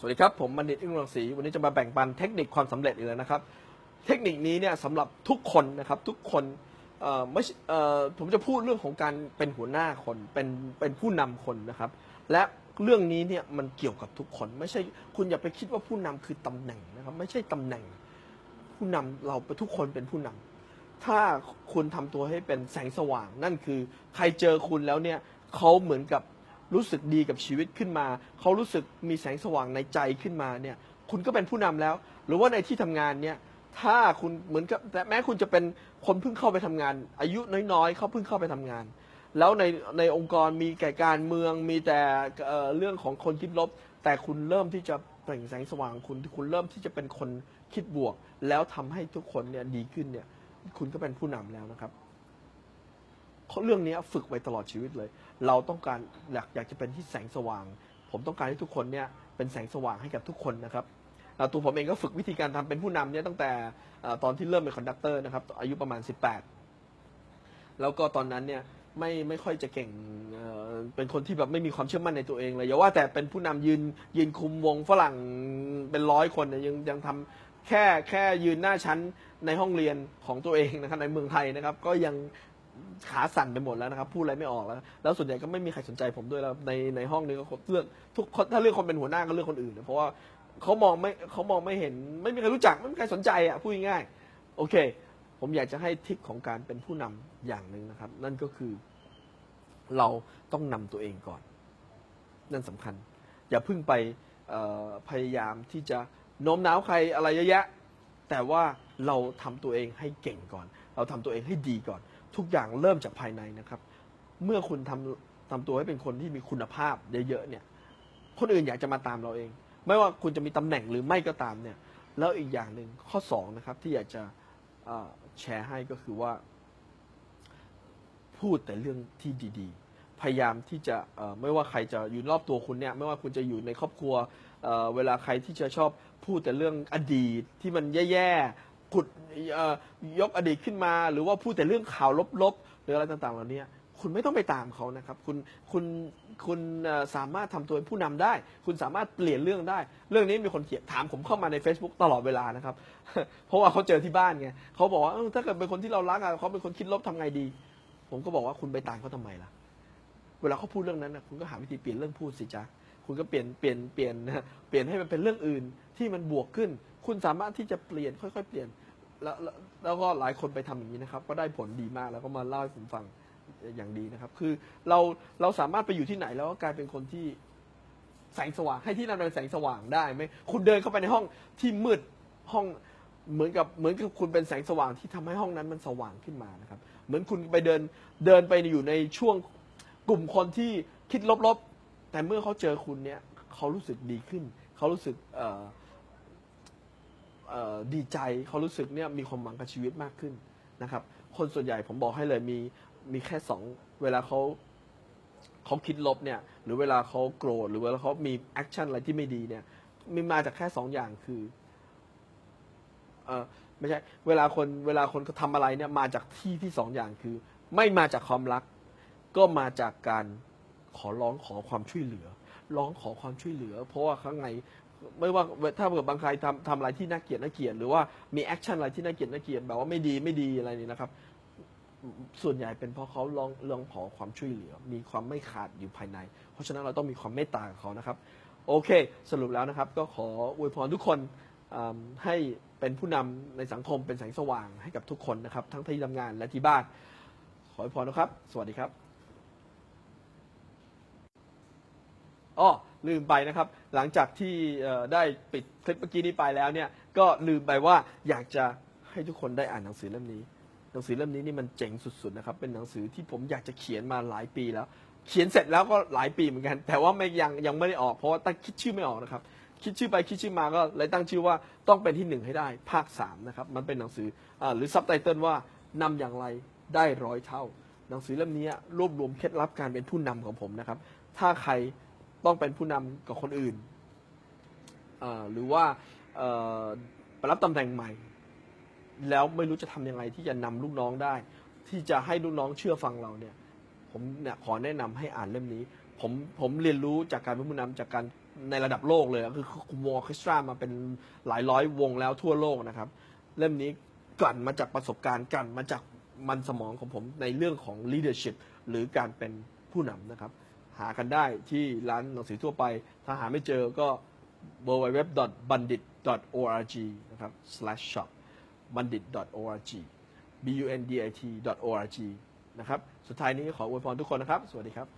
สวัสดีครับ ผมบัณฑิตอึ้งรังสีวันนี้จะมาแบ่งปันเทคนิคความสำเร็จอีกแล้วนะครับ เทคนิคนี้เนี่ยสำหรับทุกคนนะครับทุกคนไม่ผมจะพูดเรื่องของการเป็นหัวหน้าคนเป็นเป็นผู้นำคนนะครับ และเรื่องนี้เนี่ยมันเกี่ยวกับทุกคน ไม่ใช่คุณอย่าไปคิดว่าผู้นำคือตำแหน่งนะครับ ไม่ใช่ตำแหน่ง ผู้นำเราทุกคนเป็นผู้นำถ้าคุณทำตัวให้เป็นแสงสว่าง นั่นคือใครเจอคุณแล้วเนี่ยเขาเหมือนกับ รู้สึกดีกับชีวิตขึ้นมา เขารู้สึกมีแสงสว่างในใจขึ้นมาเนี่ย คุณก็เป็นผู้นำแล้ว หรือว่าในที่ทำงานเนี่ย ถ้าคุณเหมือนกับแต่แม้คุณจะเป็นคนเพิ่งเข้าไปทำงาน อายุน้อยๆ เขาเพิ่งเข้าไปทำงาน แล้วในในองค์กรมีแต่การเมืองมีแต่เเรื่องของคนคิดลบ แต่คุณเริ่มที่จะเปล่งแสงสว่างคุณคุณเริ่มที่จะเป็นคนคิดบวก แล้วทำให้ทุกคนเนี่ยดีขึ้นเนี่ย คุณก็เป็นผู้นำแล้วนะครับ เรื่องนี้ฝึกไว้ตลอดชีวิตเลย เราต้องการอยากอยากจะเป็นที่แสงสว่าง ผมต้องการให้ทุกคนเนี่ยเป็นแสงสว่างให้กับทุกคนนะครับตัวผมเองก็ฝึกวิธีการทำเป็นผู้นำเนี่ยตั้งแต่ตอนที่เริ่มเป็นคอนดักเตอร์นะครับอายุประมาณ 18 แล้วก็ตอนนั้นเนี่ยไม่ไม่ค่อยจะเก่งเเป็นคนที่แบบไม่มีความเชื่อมั่นในตัวเองเลยอย่าว่าแต่เป็นผู้นำยืนยืนคุมวงฝรั่งเป็นร้อยคนยังยังทำแค่แค่ยืนหน้าชั้นในห้องเรียนของตัวเองนะครับในเมืองไทยนะครับ ก็ยัง ขาสั่นไปหมดแล้วนะครับพูดอะไรไม่ออกแล้ว แล้วส่วนใหญ่ก็ไม่มีใครสนใจผมด้วยแล้วในในห้องนี้ก็เลือกทุกคนถ้าเลือกคนเป็นหัวหน้าก็เลือกคนอื่นนะเพราะว่าเขามองไม่เขามองไม่เห็น ไม่มีใครรู้จักไม่มีใครสนใจอะพูดง่ายๆโอเค ผมอยากจะให้ทิปของการเป็นผู้นำอย่างหนึ่งนะครับ นั่นก็คือ เราต้องนำตัวเองก่อน นั่นสำคัญ อย่าเพิ่งไปพยายามที่จะโน้มน้าวใครอะไรเยอะแยะ แต่ว่าเราทำตัวเองให้เก่งก่อน เราทำตัวเองให้ดีก่อน ทุกอย่างเริ่มจากภายในนะครับ เมื่อคุณทำทำตัวให้เป็นคนที่มีคุณภาพเยอะๆเนี่ย คนอื่นอยากจะมาตามเราเอง ไม่ว่าคุณจะมีตำแหน่งหรือไม่ก็ตามเนี่ย แล้วอีกอย่างหนึ่งข้อสองนะครับที่อยากจะแชร์ให้ก็คือว่า พูดแต่เรื่องที่ดีๆ พยายามที่จะไม่ว่าใครจะอยู่รอบตัวคุณเนี่ย ไม่ว่าคุณจะอยู่ในครอบครัวเวลาใครที่จะชอบพูดแต่เรื่องอดีตที่มันแย่ๆ ขุดเอ่อยกอดีตขึ้นมา หรือว่าพูดแต่เรื่องข่าวลบๆหรืออะไรต่างๆเหล่านี้คุณไม่ต้องไปตามเขานะครับ คุณคุณคุณสามารถทำตัวเป็นผู้นำได้ คุณสามารถเปลี่ยนเรื่องได้ เรื่องนี้มีคนเขียนถามผมเข้ามาใน Facebook ตลอดเวลานะครับ เพราะว่าเขาเจอที่บ้านไงเขาบอกว่าถ้าเกิดเป็นคนที่เรารักอะเขาเป็นคนคิดลบทำไงดี ผมก็บอกว่าคุณไปตามเขาทำไมล่ะ เวลาเขาพูดเรื่องนั้นนะคุณก็หาวิธีเปลี่ยนเรื่องพูดสิจ๊ะคุณก็เปลี่ยนเปลี่ยนเปลี่ยนเปลี่ยนให้มันเป็นเรื่องอื่นที่มันบวกขึ้น คุณสามารถที่จะเปลี่ยนค่อยๆ เปลี่ยน แล้วแล้วแล้วก็หลายคนไปทำอย่างนี้นะครับ ก็ได้ผลดีมากแล้วก็มาเล่าให้ผมฟังอย่างดีนะครับ คือเราเราสามารถไปอยู่ที่ไหนแล้วก็กลายเป็นคนที่แสงสว่างให้ที่นั่นเป็นแสงสว่างได้ไหมคุณเดินเข้าไปในห้องที่มืดห้องเหมือนกับเหมือนกับคุณเป็นแสงสว่างที่ทำให้ห้องนั้นมันสว่างขึ้นมานะครับ เหมือนคุณไปเดินเดินไปอยู่ในช่วงกลุ่มคนที่คิดลบๆ แต่เมื่อเขาเจอคุณเนี่ยเขารู้สึกดีขึ้น เขารู้สึกเอ่อเอ่อ ดีใจเขารู้สึกเนี่ยมีความหวังกับชีวิตมากขึ้นนะครับ คนส่วนใหญ่ผมบอกให้เลยมีมีแค่สองเวลาเขาเขาคิดลบเนี่ยหรือเวลาเขาโกรธหรือเวลาเขามีแอคชั่นอะไรที่ไม่ดีเนี่ยมีมาจากแค่สองอย่างคือเออไม่ใช่เวลาคนเวลาคนเขาทำอะไรเนี่ยมาจากที่ที่สองอย่างคือ ไม่มาจากความรัก ก็มาจากการขอร้องขอความช่วยเหลือ ร้องขอความช่วยเหลือ เพราะว่าข้างในไม่ว่าถ้าเกิดบางใครทำทำอะไรที่น่าเกลียดน่าเกลียดหรือว่ามีแอคชั่นอะไรที่น่าเกลียดน่าเกลียดแบบว่าไม่ดีไม่ดีอะไรนี่นะครับ ส่วนใหญ่เป็นเพราะเขาลองเรื่องขอความช่วยเหลือ มีความไม่ขาดอยู่ภายใน เพราะฉะนั้นเราต้องมีความเมตตากับเขานะครับ โอเค สรุปแล้วนะครับ ก็ขออวยพรทุกคนให้เป็นผู้นำในสังคมเป็นแสงสว่างให้กับทุกคนนะครับ ทั้งที่ทำงานและที่บ้าน ขออวยพรนะครับ สวัสดีครับ อ้อลืมไปนะครับ หลังจากที่ได้ปิดคลิปเมื่อกี้นี้ไปแล้วเนี่ยก็ลืมไปว่าอยากจะให้ทุกคนได้อ่านหนังสือเล่มนี้ หนังสือเล่มนี้นี่มันเจ๋งสุดๆนะครับเป็นหนังสือที่ผมอยากจะเขียนมาหลายปีแล้ว เขียนเสร็จแล้วก็หลายปีเหมือนกัน แต่ว่าไม่ยังยังไม่ได้ออกเพราะว่าตั้งคิดชื่อไม่ออกนะครับคิดชื่อไปคิดชื่อมาก็เลยตั้งชื่อว่าต้องเป็นที่หนึ่งให้ได้ ภาคสามนะครับมันเป็นหนังสืออหรือซับไตเติลว่านำอย่างไรได้ร้อยเท่า หนังสือเล่มนี้รวบรวมเคล็ดลับการเป็นผู้นำของผมนะครับถ้าใคร ต้องเป็นผู้นำกับคนอื่น หรือว่าไปรับตำแหน่งใหม่ แล้วไม่รู้จะทำยังไงที่จะนำลูกน้องได้ ที่จะให้ลูกน้องเชื่อฟังเราเนี่ย ผมเนี่ยขอแนะนำให้อ่านเล่มนี้ ผมผมเรียนรู้จากการเป็นผู้นำจากการในระดับโลกเลยคือคุมวออร์เคสตรามาเป็นหลายร้อยวงแล้วทั่วโลกนะครับ เล่มนี้กลั่นมาจากประสบการณ์กลั่นมาจากมันสมองของผมในเรื่องของ leadership หรือการเป็นผู้นำนะครับ หากันได้ที่ร้านหนังสือทั่วไป ถ้าหาไม่เจอก็ www.bandit.org นะครับ slash shop bandit.org b u n d i t .org นะครับ สุดท้ายนี้ขออวยพรทุกคนนะครับ สวัสดีครับ